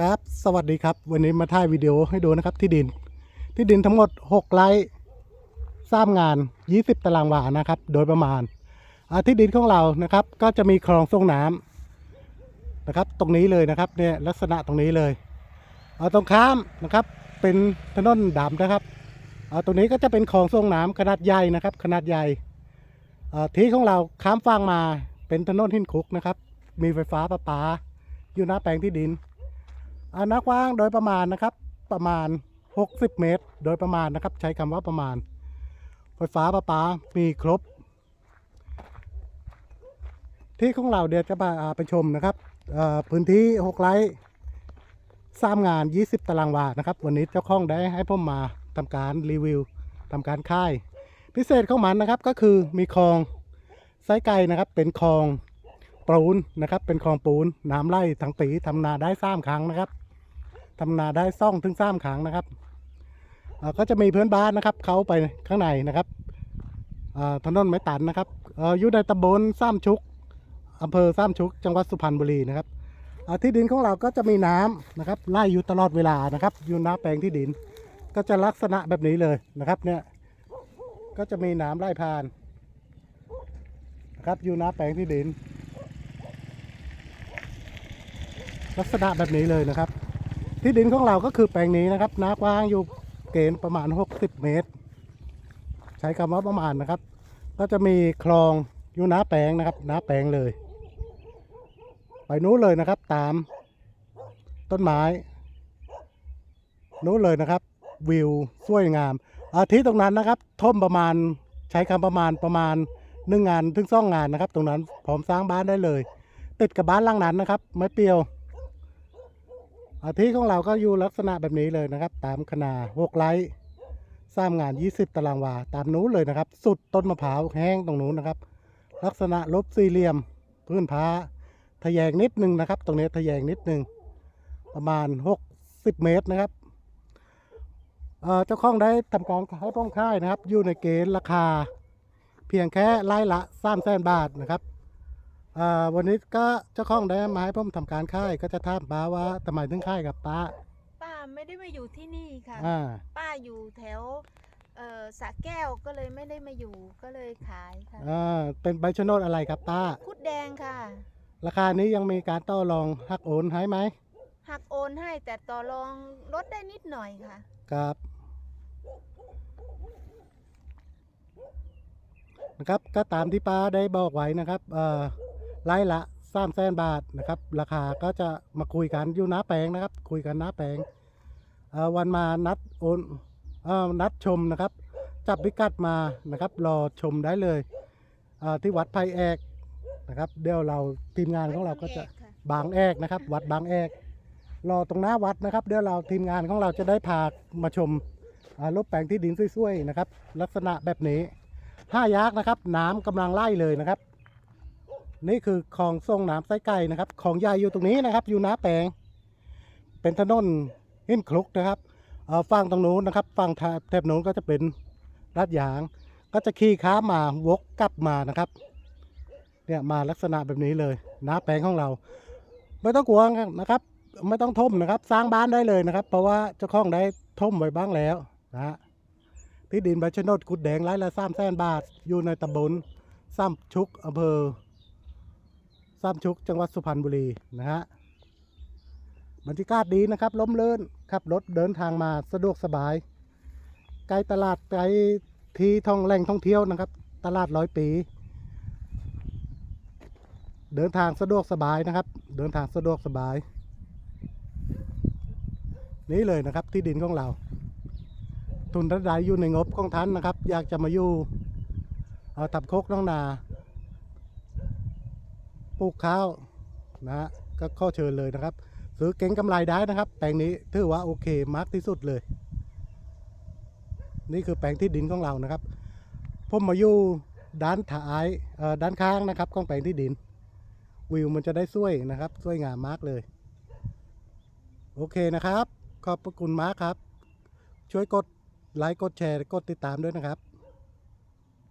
ครับสวัสดีครับ วันนี้มาถ่ายวิดีโอให้ดูนะครับ ที่ดิน ที่ดินทั้งหมด 6 ไร่สร้างงาน 20 ตารางวานะครับ โดยประมาณที่ดินของเรานะครับ ก็จะมีคลองส่งน้ำนะครับ ตรงนี้เลยนะครับเนี่ยลักษณะตรงนี้เลยเอาตรงข้ามนะครับ เป็นถนนดำนะครับเอาตรงนี้ก็จะเป็นคลองส่งน้ำขนาดใหญ่นะครับ ขนาดใหญ่ที่ของเราข้ามฝั่งมาเป็นถนนหินคุกนะครับ มีไฟฟ้าประปาอยู่หน้าแปลงที่ดิน อานักว้างโดยประมาณนะครับ ประมาณ 60 เมตร โดยประมาณนะครับ ใช้คำว่าประมาณ ไฟฟ้าประปามีครบ ที่ของเราเดี๋ยวจะมาไปชมนะครับพื้นที่ 6 ไร่สร้างงาน 20 ตารางวานะครับ วันนี้เจ้าของได้ให้ผมมาทำการรีวิวทำการค่าย พิเศษของมันนะครับก็คือมีคลองไซไก่นะครับ เป็นคลองปูนนะครับ เป็นคลองปูนน้ำไหลทั้งปีทำนาได้สามครั้งนะครับ ทำนาได้ซ่องถึงสามครั้งนะครับก็จะมีเพื่อนบ้านนะครับ เขาไปข้างในนะครับถนนไม้ตันนะครับออยู่ในตำบลซ้ำชุกอำเภอซ้ำชุก จังหวัดสุพรรณบุรีนะครับที่ดินของเราก็จะมีน้ำนะครับไล่อยู่ตลอดเวลานะครับ อยู่น้าแปลงที่ดิน ก็จะลักษณะแบบนี้เลยนะครับเนี่ยก็จะมีน้ำไล่ผ่านนะครับอยู่น้าแปลงที่ดิน ลักษณะแบบนี้เลยนะครับ ที่ดินของเราก็คือแปลงนี้นะครับน้ากว้างอยู่เกณฑ์ประมาณ 60 เมตร ใช้คำว่าประมาณนะครับ ก็จะมีคลองอยู่น้าแปลงนะครับน้าแปลงเลย ไปนู้นเลยนะครับตามต้นไม้นู้นเลยนะครับ วิวสวยงาม อาที่ตรงนั้นนะครับท่มประมาณใช้คำประมาณประมาณหนึ่งงานถึงสองงานนะครับ ตรงนั้นพร้อมสร้างบ้านได้เลย ติดกับบ้านหล่างนั้นนะครับ ไม้เปรียว อาที่ของเราก็อยู่ลักษณะแบบนี้เลยนะครับ ตามขนาดหกไร่สร้างงาน 20 ตารางวา ตามนู้นเลยนะครับ สุดต้นมะพร้าวแห้งตรงนู้นนะครับ ลักษณะลบสี่เหลี่ยม พื้นผ้าทะแยงนิดนึงนะครับ ตรงนี้ทะแยงนิดนึง ประมาณ 60 เมตรนะครับเจ้าของได้ทำการให้ป้องค่ายนะครับ อยู่ในเกณฑ์ราคา เพียงแค่ไร่ละสามแสนบาทนะครับ วันนี้ก็เจ้าของได้มาให้ผมทำการค่ายก็จะถามป้าว่าทำไมถึงค่ายกับป้าป้าไม่ได้มาอยู่ที่นี่ค่ะ อ่าป้าอยู่แถวเอ่อสระแก้วก็เลยไม่ได้มาอยู่ก็เลยขายค่ะ อ่าเป็นใบชะโนดอะไรครับป้า คุดแดงค่ะ ราคานี้ยังมีการต่อรองหักโอนให้ไหมหักโอนให้แต่ต่อรองลดได้นิดหน่อยค่ะ ครับนะครับก็ตามที่ป้าได้บอกไว้นะครับเอ่อ ไร่ละสามแสนบาทนะครับ ราคาก็จะมาคุยกันอยู่หน้าแปลงนะครับ คุยกันหน้าแปลงเอ่อวันมานัดโอนเอ่อนัดชมนะครับ จับพิกัดมานะครับ รอชมได้เลยเอ่อที่วัดไผ่แอกนะครับ เดี๋ยวเราทีมงานของเราก็จะค่ะบางแอกนะครับ วัดบางแอกรอตรงหน้าวัดนะครับ เดี๋ยวเราทีมงานของเราจะได้พามาชมอ่ารถแปลงที่ดินสวยๆนะครับ ลักษณะแบบนี้ห้ายักษ์นะครับ น้ำกำลังไล่เลยนะครับ นี่คือคลองส่งน้ำไส้ไก่นะครับคลองใหญ่อยู่ตรงนี้นะครับ อยู่น้าแปลงเป็นถนนหินคลุกนะครับฝั่งตรงนู้นนะครับฝั่งแถบนู้นก็จะเป็นลาดยาง ก็จะขี่ข้ามาวกกลับมานะครับ เนี่ยมาลักษณะแบบนี้เลยน้าแปลงของเรา ไม่ต้องกลัวนะครับ ไม่ต้องท่มนะครับ สร้างบ้านได้เลยนะครับ เพราะว่าเจ้าของได้ท่มไว้บ้างแล้วนะฮะที่ดินใบชะโนดกุดแดงไร่ละสามแสนบาท อยู่ในตำบลซ้ำชุกอำเภอ ซ้ำชุกจังหวัดสุพรรณบุรีนะฮะบรรยากาศดีนะครับล้มเลื่นขับรถเดินทางมาสะดวกสบายใกล้ตลาดใกลที่ท่องแหล่งท่องเที่ยวนะครับ ตลาดร้อยปี เดินทางสะดวกสบายนะครับ เดินทางสะดวกสบาย นี่เลยนะครับที่ดินของเรา ทุนท่านใดอยู่ในงบของท่านนะครับ อยากจะมาอยู่เอาทับโคกน้องนา ปลูกข้าวนะฮะก็ข้อเชิญเลยนะครับ ซื้อเก่งกำไรได้นะครับ แปลงนี้ถือว่าโอเคมากที่สุดเลย นี่คือแปลงที่ดินของเรานะครับผมมาอยู่ด้านท้ายเออด้านข้างนะครับของแปลงที่ดิน วิวมันจะได้สวยนะครับสวยงามมากเลย โอเคนะครับ ขอบพระคุณมากครับ ช่วยกดไลค์กดแชร์กดติดตามด้วยนะครับ